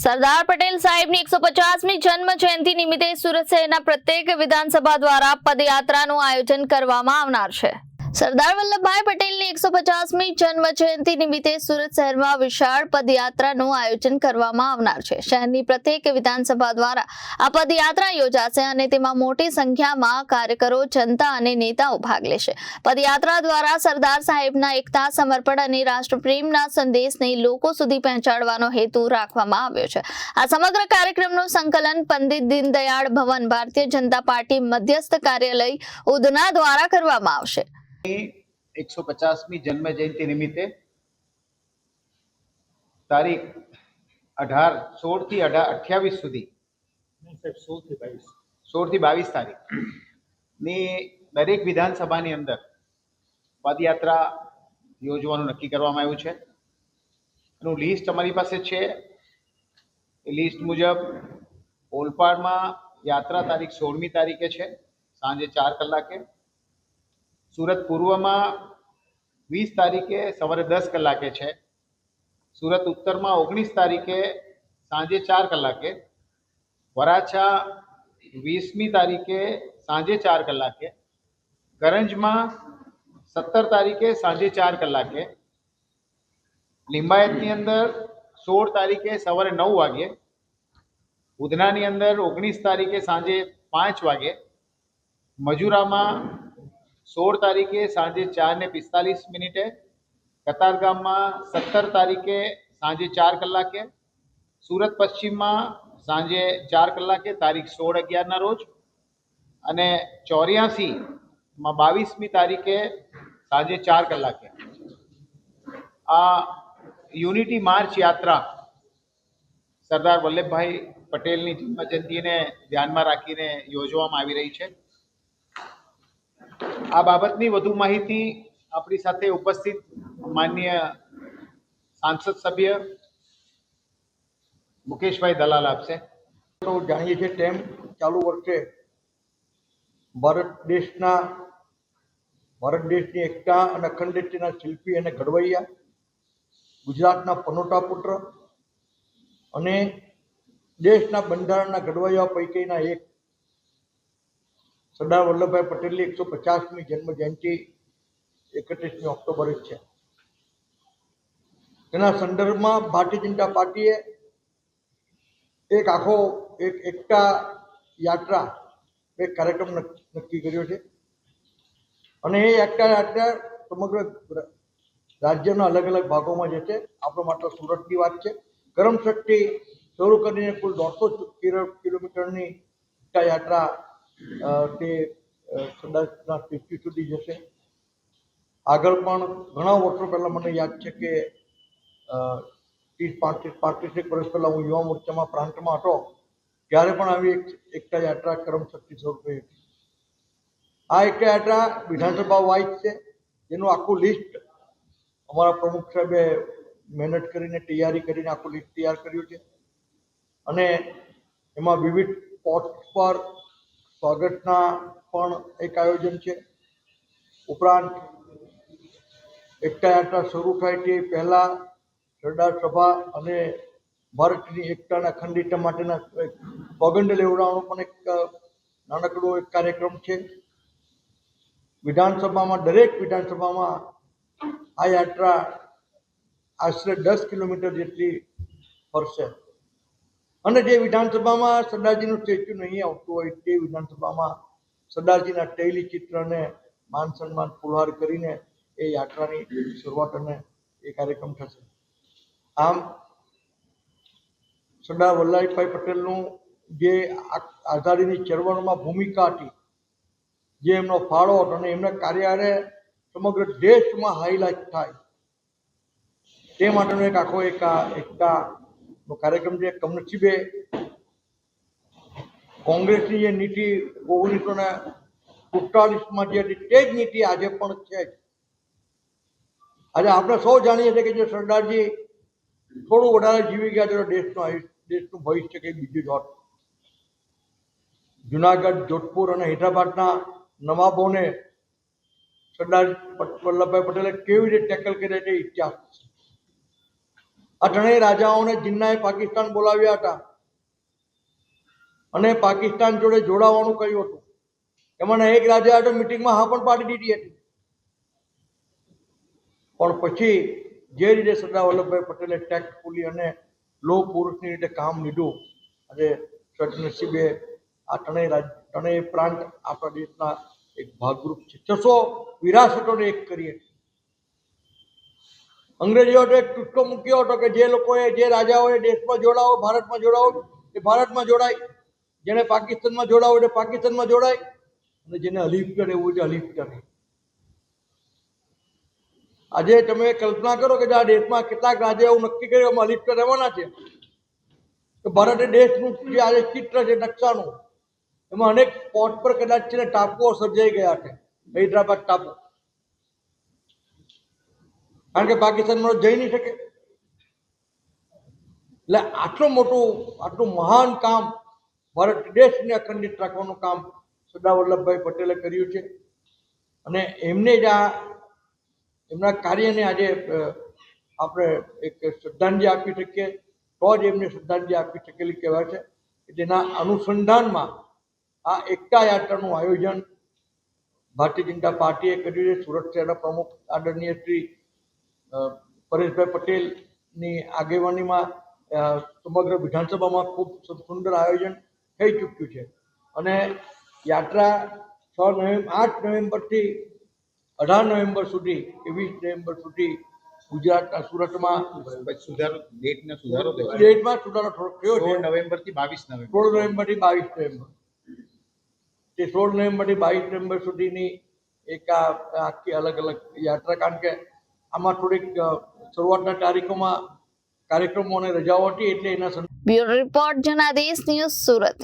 સરદાર પટેલ સાહેબની એકસો પચાસમી જન્મ જયંતિ નિમિત્તે સુરત શહેરના પ્રત્યેક વિધાનસભા દ્વારા પદયાત્રાનું આયોજન કરવામાં આવનાર છે. સરદાર વલ્લભભાઈ પટેલની એકસો પચાસમી જન્મ જયંતિ નિમિત્તે સુરત શહેરમાં વિશાળ પદયાત્રાનું આયોજન કરવામાં આવનાર છે. શહેરની પ્રત્યેક વિધાનસભા દ્વારા આ પદયાત્રા યોજાશે અને તેમાં મોટી સંખ્યામાં કાર્યકરો, જનતા અને નેતાઓ ભાગ લેશે. પદયાત્રા દ્વારા સરદાર સાહેબના એકતા, સમર્પણ અને રાષ્ટ્રપ્રેમના સંદેશને લોકો સુધી પહોંચાડવાનો હેતુ રાખવામાં આવ્યો છે. આ સમગ્ર કાર્યક્રમનું સંકલન પંડિત દીનદયાળ ભવન ભારતીય જનતા પાર્ટી મધ્યસ્થ કાર્યાલય ઉધના દ્વારા કરવામાં આવશે. એકસો પચાસમી જન્મ જયંતિ નિમિત્તે તારીખ અઢાર સોળથી અઢાર અઠ્યાવીસ સુધી સોળથી બાવીસ તારીખની દરેક વિધાનસભાની અંદર પદયાત્રા યોજવાનું નક્કી કરવામાં આવ્યું છે. એનું લિસ્ટ અમારી પાસે છે. એ લિસ્ટ મુજબ ઓલપાડમાં યાત્રા તારીખ સોળમી તારીખે છે. સાંજે ચાર કલાકે. સુરત પૂર્વમાં વીસ તારીખે સવારે દસ કલાકે છે. સુરત ઉત્તરમાં ઓગણીસ તારીખે સાંજે ચાર કલાકે. વરાછા વીસમી તારીખે સાંજે ચાર કલાકે. કરંજમાં સત્તર તારીખે સાંજે ચાર કલાકે. લિંબાયતની અંદર સોળ તારીખે સવારે નવ વાગે. ઉધનાની અંદર ઓગણીસ તારીખે સાંજે પાંચ વાગે. મજુરામાં સોળ તારીખે સાંજે ચાર ને પિસ્તાલીસ મિનિટે કતારગામમાં સત્તર તારીખે સાંજે ચાર કલાકે, સુરત પશ્ચિમમાં સાંજે ચાર કલાકે, તારીખ સોળ અગિયારના રોજ અને ચોર્યાસીમાં બાવીસમી તારીખે સાંજે ચાર કલાકે. આ યુનિટી માર્ચ યાત્રા સરદાર વલ્લભભાઈ પટેલની જન્મજયંતિને ધ્યાનમાં રાખીને યોજવામાં આવી રહી છે. આ બાબતની વધુ માહિતી આપણી સાથે ઉપસ્થિત માન્ય સાંસદ સભ્ય મુકેશભાઈ દલાલ આપશે. તો જાણીએ છીએ તેમ ચાલુ વર્ષે ભારત દેશના ભારત દેશની એકતા અને અખંડિતતાના શિલ્પી અને ઘડવૈયા, ગુજરાતના પનોટા પુત્ર અને દેશના બંધારણના ઘડવૈયા પૈકીના એક સરદાર વલ્લભભાઈ પટેલની એકસો પચાસમી જન્મ જયંતિ એકત્રીસમી ઓક્ટોબરે જ છે. તેના સંદર્ભમાં ભારતીય જનતા પાર્ટીએ એક આખો, એક એકતા યાત્રા, એક કાર્યક્રમ નક્કી કર્યો છે. અને એ એકતા યાત્રા સમગ્ર રાજ્યના અલગ અલગ ભાગોમાં જશે. આપણો માત્ર સુરતની વાત છે. કરમશક્તિ શરૂ કરીને કુલ દોઢસો કિલોમીટરની યાત્રા તે સરદારના સ્ટેચ્યુ સુધી જશે. આગળ પણ ઘણા વર્ષો પહેલાં મને યાદ છે કે ત્રીસ, પાંત્રીસ, પાંત્રીસેક વર્ષ પહેલાં હું યુવા મોરચામાં, પ્રાંતમાં હતો, ત્યારે પણ આવી એક, એકતા યાત્રા કરમશક્તિ સ્વરૂપે હતી. આ એકતા યાત્રા વિધાનસભા વાઇઝ છે. જેનું આખું લિસ્ટ અમારા પ્રમુખ સાહેબે મહેનત કરીને, તૈયારી કરીને આખું લિસ્ટ તૈયાર કર્યું છે. અને એમાં વિવિધ પોસ્ટ પર સ્વાગતના પણ એક આયોજન છે. ઉપરાંત એકતા યાત્રા શરૂ થાય તે પહેલાં સરદાર સભા અને ભારતની એકતાના ખંડિત માટેના સોગંદ લેવડાવવાનો પણ એક નાનકડો એક કાર્યક્રમ છે. વિધાનસભામાં, દરેક વિધાનસભામાં આ યાત્રા આશરે દસ કિલોમીટર જેટલી ફરશે. અને જે વિધાનસભામાં સરદારજીનું સ્ટેચ્યુ નહીં આવતું હોય તે વિધાનસભામાં સરદારજીના તૈલી ચિત્રને માન સન્માન પુરવાર કરીને એ યાત્રાની શરૂઆત અને એ કાર્યક્રમ થશે. આમ, સરદાર વલ્લભભાઈ પટેલનું જે આઝાદીની ચળવળમાં ભૂમિકા હતી, જે એમનો ફાળો હતો અને એમના કાર્યારે સમગ્ર દેશમાં હાઇલાઇટ થાય, તે માટેનો એક આખો એક આ એકતાનો કાર્યક્રમ જે કમનસીબે કોંગ્રેસની જે નીતિ ઓગણીસો ને સુડતાલીસમાં જે હતી તે જ નીતિ આજે પણ છે આજે આપણે સૌ જાણીએ છીએ કે જે સરદારજી થોડું વધારે જીવી ગયા તો દેશનું આયુષ્ય દેશનું ભવિષ્ય કંઈક બીજું જ હોત જુનાગઢ, જોધપુર અને હૈદરાબાદના નવાબોને સરદાર વલ્લભભાઈ પટેલે કેવી રીતે ટેકલ કર્યા તે ઇતિહાસ છે આ ત્રણેય રાજાઓને જિન્નાએ પાકિસ્તાન બોલાવ્યા હતા. અને પાકિસ્તાન જોડે જોડાવાનું કહ્યું હતું. એમાંના એક રાજા તો મિટિંગમાં હા પણ પાડી દીધી હતી. પણ પછી જે રીતે સરદાર વલ્લભભાઈ પટેલે ટેક્ટફુલી અને લો પુરુષની રીતે કામ લીધું અને સદનસીબે આ ત્રણેય ત્રણેય પ્રાંત આપણા દેશના એક ભાગરૂપ છે. છસો વિરાસતોને એક કરીએ. એક ટૂચકો મૂક્યો હતો કે જે લોકોએ, જે રાજાઓએ દેશમાં જોડાવો, ભારતમાં જોડાવો, એ ભારતમાં જોડાય. જેને પાકિસ્તાનમાં જોડાવો એટલે પાકિસ્તાનમાં જોડાય. અને જેને હલીફ કરે એવું છે હલીફ કરે. આજે તમે કલ્પના કરો કે આ દેશમાં કેટલાક રાજાઓ એવું નક્કી કર્યું અમે અલિપ્ત રહેવાના છે. તો ભારત દેશનું જે આજે ચિત્ર છે, નકશાનું, એમાં અનેક સ્પોટ પર કદાચ છે ટાપુઓ સર્જાઈ ગયા છે. હૈદરાબાદ ટાપુ. કારણ કે પાકિસ્તાનમાં જઈ નહીં શકે. એટલે આટલું મોટું, આટલું મહાન કામ ભારત દેશને અખંડિત રાખવાનું કામ સરદાર વલ્લભભાઈ પટેલે કર્યું છે. અને એમને જ આ, એમના કાર્યને આજે આપણે એક શ્રદ્ધાંજલિ આપી શકીએ. તો જ એમને શ્રદ્ધાંજલિ આપી શકેલી કહેવાય છે તેના અનુસંધાનમાં આ એકતા યાત્રાનું આયોજન ભારતીય જનતા પાર્ટીએ કર્યું છે. સુરત શહેરના પ્રમુખ આદરણીય શ્રી પરેશભાઈ પટેલની આગેવાનીમાં સમગ્ર વિધાનસભામાં ખૂબ સુંદર આયોજન થઈ ચૂક્યું છે. અને યાત્રા છ નવેમ્બર આઠ નવેમ્બરથી અઢાર નવેમ્બર સુધી કે વીસ નવેમ્બર સુધી ગુજરાતના સુરતમાં સુધારો ડેટને સુધારો ડેટમાં સુધારો થોડો થયો છે. નવેમ્બરથી બાવીસ નવેમ્બર. સોળ નવેમ્બરથી બાવીસ નવેમ્બર. તે સોળ નવેમ્બરથી બાવીસ નવેમ્બર સુધીની એક આ આખી અલગ અલગ યાત્રા કારણ કે આમાં થોડીક શરૂઆતના તારીખોમાં કાર્યક્રમો અને રજાઓ હતી એટલે એના bureau report, Janadesh news Surat.